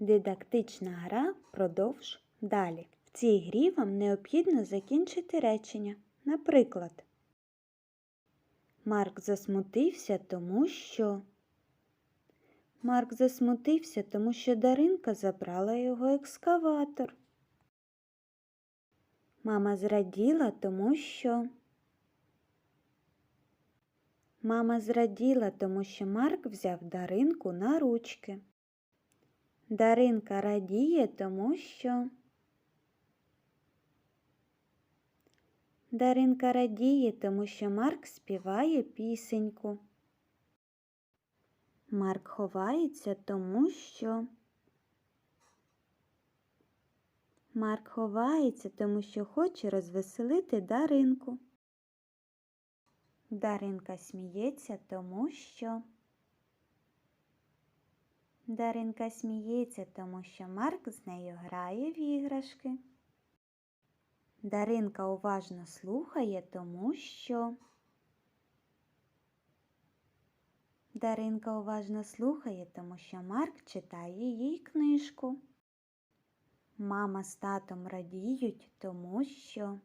Дидактична гра продовж далі. В цій грі вам необхідно закінчити речення. Наприклад, Марк засмутився, тому що. Марк засмутився, тому що Даринка забрала його екскаватор. Мама зраділа, тому що. Мама зраділа, тому що Марк взяв Даринку на ручки. Даринка радіє, тому що. Даринка радіє, тому що Марк співає пісеньку. Марк ховається, тому що. Марк ховається, тому що хоче розвеселити Даринку. Даринка сміється, тому що. Даринка сміється, тому що Марк з нею грає в іграшки. Даринка уважно слухає, тому що. Даринка уважно слухає, тому що Марк читає їй книжку. Мама з татом радіють, тому що.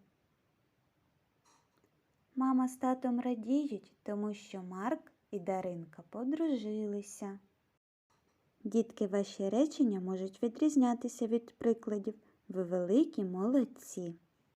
Мама з татом радіють, тому що Марк і Даринка подружилися. Дітки, ваші речення можуть відрізнятися від прикладів. Ви великі молодці.